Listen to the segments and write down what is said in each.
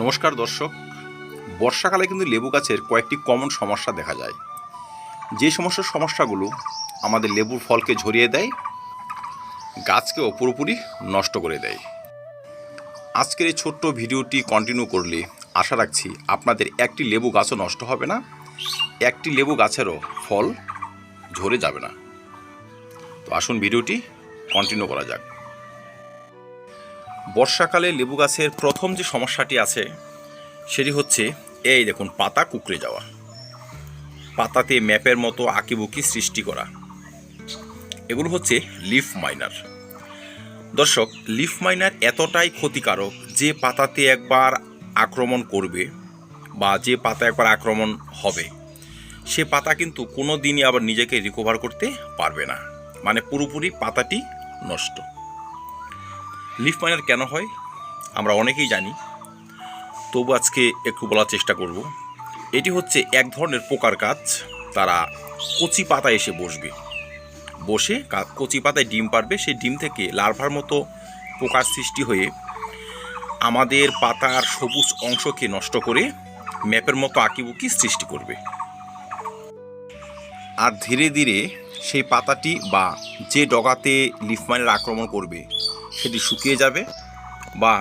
নমস্কার দর্শক। বর্ষাকালে কিন্তু লেবু গাছের কয়েকটি কমন সমস্যা দেখা যায়। যে সমস্ত সমস্যাগুলো আমাদের লেবুর ফলকে ঝরিয়ে দেয় গাছকেও পুরোপুরি নষ্ট করে দেয়। আজকের এই ছোট্ট ভিডিওটি কন্টিনিউ করলে আশা রাখছি আপনাদের একটি লেবু গাছও নষ্ট হবে না, একটি লেবু গাছেরও ফল ঝরে যাবে না। তো আসুন ভিডিওটি কন্টিনিউ করা যাক। বর্ষাকালে লেবু গাছের প্রথম যে সমস্যাটি আছে, সেটি হচ্ছে, এই দেখুন, পাতা কুকড়ে যাওয়া। পাতাতে ম্যাপের মতো আঁকিবুকি সৃষ্টি করা। এগুলো হচ্ছে লিফ মাইনার। দর্শক, লিফ মাইনার এতটাই ক্ষতিকারক যে পাতাতে একবার আক্রমণ করবে বা যে পাতা একবার আক্রমণ হবে, সে পাতা কিন্তু কোনো দিনই আবার নিজেকে রিকভার করতে পারবে না। মানে পুরোপুরি পাতাটি নষ্ট। লিফ মাইনার কেন হয়? আমরা অনেকেই জানি। তবু আজকে একটু বলার চেষ্টা করব। এটি হচ্ছে এক ধরনের পোকার কাজ তারা কচি পাতায় এসে বসবে। বসে কচি পাতায় ডিম পারবে। সেই ডিম থেকে লার্ভার মতো পোকার সৃষ্টি হয়ে আমাদের পাতার সবুজ অংশকে নষ্ট করে ম্যাপের মতো আঁকিবুকি সৃষ্টি করবে। আর ধীরে ধীরে সেই পাতাটি বা যে ডগাতে লিফমাইনের আক্রমণ করবে সেটি শুকিয়ে যাবে বা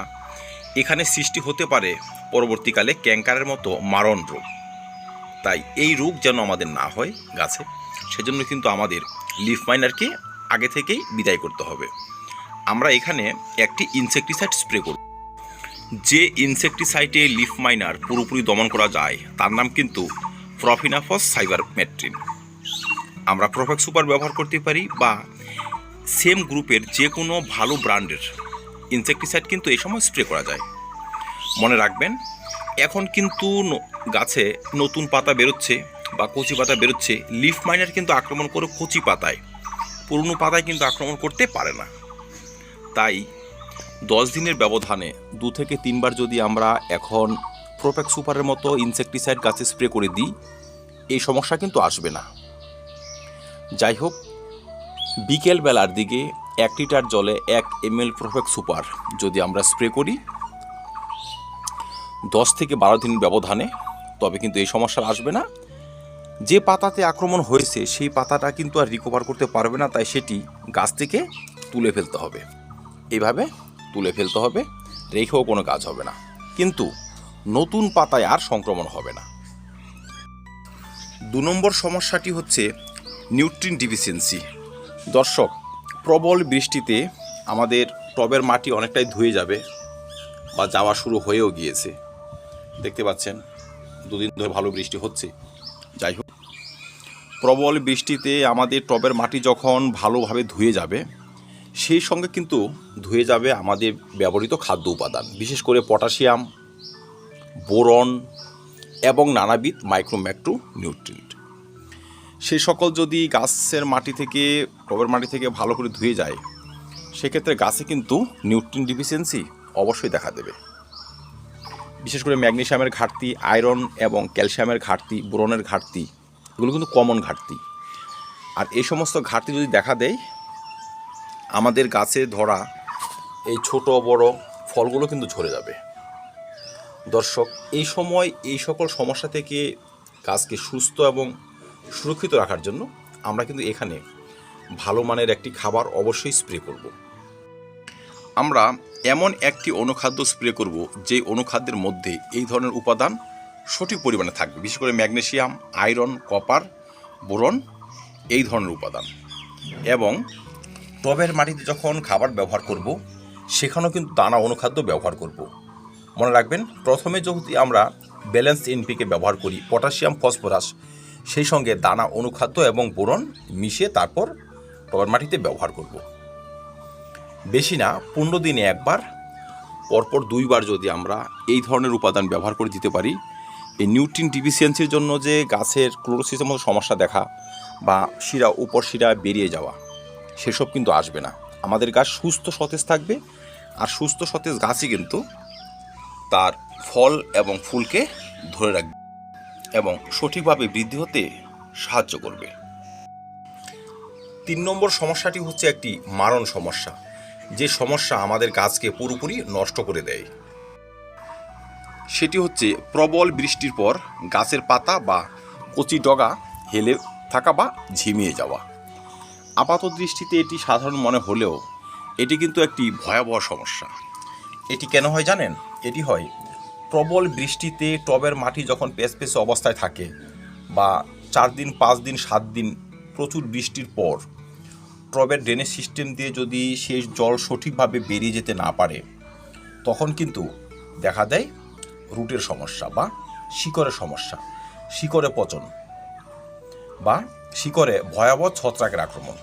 এখানে সৃষ্টি হতে পারে পরবর্তীকালে ক্যাঙ্কারের মতো মারণ রোগ। তাই এই রোগ যেন আমাদের না হয় গাছে, সেজন্য কিন্তু আমাদের লিফ মাইনারকে আগে থেকেই বিদায় করতে হবে। আমরা এখানে একটি ইনসেকটিসাইড স্প্রে করব। যে ইনসেকটিসাইডে লিফ মাইনার পুরোপুরি দমন করা যায়, তার নাম কিন্তু প্রফিনাফস সাইবার মেট্রিন আমরা প্রফেক্ট সুপার ব্যবহার করতে পারি বা সেম গ্রুপের যে কোনো ভালো ব্র্যান্ডের ইনসেকটিসাইড কিন্তু এই সময় স্প্রে করা যায়। মনে রাখবেন, এখন কিন্তু গাছে নতুন পাতা বেরোচ্ছে বা কচি পাতা বেরোচ্ছে লিফ মাইনার কিন্তু আক্রমণ করে কচি পাতায়। পুরনো পাতায় কিন্তু আক্রমণ করতে পারে না। তাই দশ দিনের ব্যবধানে দু থেকে তিনবার যদি আমরা এখন প্রোপেক সুপারের মতো ইনসেকটিসাইড গাছে স্প্রে করে দিই, এই সমস্যা কিন্তু আসবে না। যাই হোক বিকেল বেলার দিকে এক লিটার জলে এক এম এল প্রফেক্ট সুপার যদি আমরা স্প্রে করি, দশ থেকে বারো দিন ব্যবধানে, তবে কিন্তু এই সমস্যা আসবে না। যে পাতাতে আক্রমণ হয়েছে, সেই পাতাটা কিন্তু আর রিকভার করতে পারবে না, তাই সেটি গাছ থেকে তুলে ফেলতে হবে। এইভাবে তুলে ফেলতে হবে, রেখেও কোনো কাজ হবে না। কিন্তু নতুন পাতায় আর সংক্রমণ হবে না। দু নম্বর সমস্যাটি হচ্ছে নিউট্রিন ডিফিসিয়েন্সি। দর্শক, প্রবল বৃষ্টিতে আমাদের টবের মাটি অনেকটাই ধুয়ে যাবে বা যাওয়া শুরু হয়েও গিয়েছে। দেখতে পাচ্ছেন, দুদিন ধরে ভালো বৃষ্টি হচ্ছে। যাই হোক, প্রবল বৃষ্টিতে আমাদের টবের মাটি যখন ভালোভাবে ধুয়ে যাবে, সেই সঙ্গে কিন্তু ধুয়ে যাবে আমাদের ব্যবহৃত খাদ্য উপাদান, বিশেষ করে পটাশিয়াম, বোরন এবং নানাবিধ মাইক্রোম্যাক্রো নিউট্রিয়েন্ট সেই সকল যদি গাছের মাটি থেকে টবের মাটি থেকে ভালো করে ধুয়ে যায়, সেক্ষেত্রে গাছে কিন্তু নিউট্রিন ডিফিসিয়েন্সি অবশ্যই দেখা দেবে। বিশেষ করে ম্যাগনেশিয়ামের ঘাটতি, আয়রন এবং ক্যালসিয়ামের ঘাটতি, বোরনের ঘাটতি, এগুলো কিন্তু কমন ঘাটতি। আর এই সমস্ত ঘাটতি যদি দেখা দেয়, আমাদের গাছে ধরা এই ছোট বড় ফলগুলো কিন্তু ঝরে যাবে। দর্শক, এই সময় এই সকল সমস্যা থেকে গাছকে সুস্থ এবং সুরক্ষিত রাখার জন্য আমরা কিন্তু এখানে ভালো মানের একটি খাবার অবশ্যই স্প্রে করব। আমরা এমন একটি অনুখাদ্য স্প্রে করব যে অনুখাদ্যের মধ্যে এই ধরনের উপাদান সঠিক পরিমাণে থাকবে। বিশেষ করে ম্যাগনেশিয়াম আয়রন, কপার, বোরন এই ধরনের উপাদান। এবং টবের মাটিতে যখন খাবার ব্যবহার করব, সেখানেও কিন্তু দানা অনুখাদ্য ব্যবহার করব। মনে রাখবেন, প্রথমে যদি আমরা ব্যালেন্স এনপিকে ব্যবহার করি, পটাশিয়াম, ফসফরাস সেই সঙ্গে দানা অনুখাদ্য এবং বোরন মিশিয়ে তারপর টবের মাটিতে ব্যবহার করব। বেশি না, পনেরো দিনে একবার, পরপর দুইবার যদি আমরা এই ধরনের উপাদান ব্যবহার করে দিতে পারি। এই নিউট্রিন ডিফিসিয়েন্সির জন্য যে গাছের ক্লোরোসিসের মতো সমস্যা দেখা বা শিরা, উপর শিরা বেরিয়ে যাওয়া, সেসব কিন্তু আসবে না। আমাদের গাছ সুস্থ সতেজ থাকবে আর সুস্থ সতেজ গাছই কিন্তু তার ফল এবং ফুলকে ধরে রাখবে। এবং সঠিকভাবে বৃদ্ধি হতে সাহায্য করবে। তিন নম্বর সমস্যাটি হচ্ছে একটি মারণ সমস্যা। যে সমস্যা আমাদের গাছকে পুরোপুরি নষ্ট করে দেয়। সেটি হচ্ছে প্রবল বৃষ্টির পর গাছের পাতা বা কচি ডগা হেলে থাকা বা ঝিমিয়ে যাওয়া। আপাত দৃষ্টিতে এটি সাধারণ মনে হলেও এটি কিন্তু একটি ভয়াবহ সমস্যা। এটি কেন হয় জানেন? এটি হয় প্রবল বৃষ্টিতে টবের মাটি যখন পেসপেসে অবস্থায় থাকে বা চার দিন, পাঁচ দিন, সাত দিন প্রচুর বৃষ্টির পর, টবের ড্রেনেজ সিস্টেম দিয়ে যদি সেই জল সঠিকভাবে বেরিয়ে যেতে না পারে, তখন কিন্তু দেখা দেয় রুটের সমস্যা বা শিকড়ের সমস্যা, শিকড়ে পচন বা শিকড়ে ভয়াবহ ছত্রাকের আক্রমণ।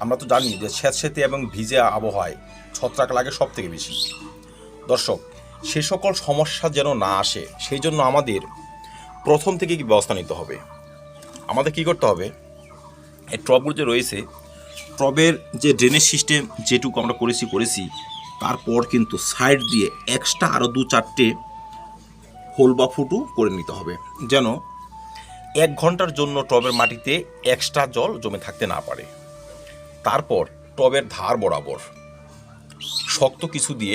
আমরা তো জানি যে স্যাঁতস্যাঁতে এবং ভিজে আবহাওয়ায় ছত্রাক লাগে সব থেকে বেশি। দর্শক সে সকল সমস্যা যেন না আসে, সেই জন্য আমাদের প্রথম থেকে কি ব্যবস্থা নিতে হবে। আমাদের কি করতে হবে? এই ট্রবগুলো যে রয়েছে, টবের যে ড্রেনেজ সিস্টেম যেটুকু আমরা করেছি করেছি, তারপর কিন্তু সাইড দিয়ে এক্সট্রা আরও দু চারটে হোল বা ফুটু করে নিতে হবে। যেন এক ঘণ্টার জন্য টবের মাটিতে এক্সট্রা জল জমে থাকতে না পারে। তারপর টবের ধার বরাবর শক্ত কিছু দিয়ে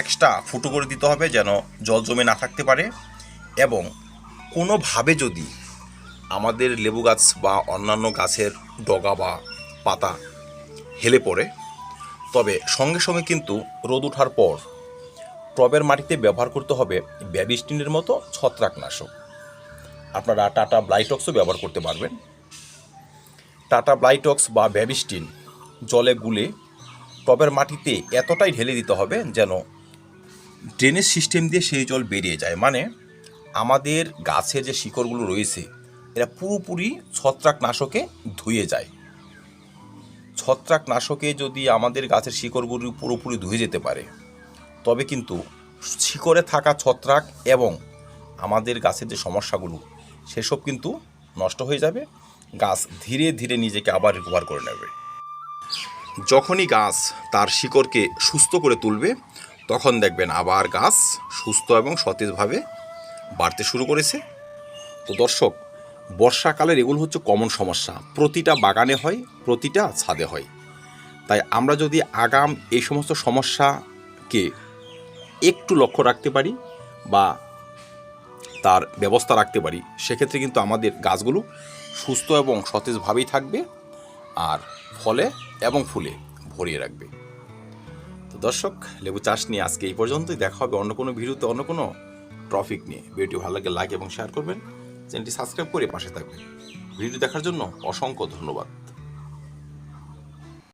এক্সট্রা ফুটো করে দিতে হবে যেন জল জমে না থাকতে পারে। এবং কোনোভাবে যদি আমাদের লেবু গাছ বা অন্যান্য গাছের ডগা বা পাতা হেলে পড়ে, তবে সঙ্গে সঙ্গে কিন্তু রোদ ওঠার পর টবের মাটিতে ব্যবহার করতে হবে ব্যাবিস্টিনের মতো ছত্রাকনাশক। আপনারা টাটা ব্লাইটক্সও ব্যবহার করতে পারবেন। টাটা ব্লাইটক্স বা ব্যাবিস্টিন জলে গুলে টবের মাটিতে এতটাই ঢেলে দিতে হবে যেন ড্রেনেজ সিস্টেম দিয়ে সেই জল বেরিয়ে যায়। মানে আমাদের গাছের যে শিকড়গুলো রয়েছে, এরা পুরোপুরি ছত্রাকনাশকে ধুয়ে যায়। ছত্রাকনাশকে যদি আমাদের গাছের শিকড়গুলো পুরোপুরি ধুয়ে যেতে পারে, তবে কিন্তু শিকড়ে থাকা ছত্রাক এবং আমাদের গাছের যে সমস্যাগুলো, সেসব কিন্তু নষ্ট হয়ে যাবে। গাছ ধীরে ধীরে নিজেকে আবার রিকভার করে নেবে। যখনই গাছ তার শিকড়কে সুস্থ করে তুলবে তখন দেখবেন আবার গাছ সুস্থ এবং সতেজভাবে বাড়তে শুরু করেছে। তো দর্শক বর্ষাকালের এগুলো হচ্ছে কমন সমস্যা। প্রতিটা বাগানে হয়, প্রতিটা ছাদে হয়। তাই আমরা যদি আগাম এই সমস্ত সমস্যাকে একটু লক্ষ্য রাখতে পারি বা তার ব্যবস্থা রাখতে পারি, সেক্ষেত্রে কিন্তু আমাদের গাছগুলো সুস্থ এবং সতেজভাবেই থাকবে আর ফলে এবং ফুলে ভরিয়ে রাখবে। তো দর্শক, লেবু চাষ নিয়ে আজকে এই পর্যন্তই। দেখা হবে অন্য কোনো ভিডিওতে, অন্য কোনো ট্রফিক নিয়ে। ভিডিওটি ভালো লাগে লাইক এবং শেয়ার করবেন। চ্যানেলটি সাবস্ক্রাইব করে পাশে থাকবেন। ভিডিও দেখার জন্য অসংখ্য ধন্যবাদ।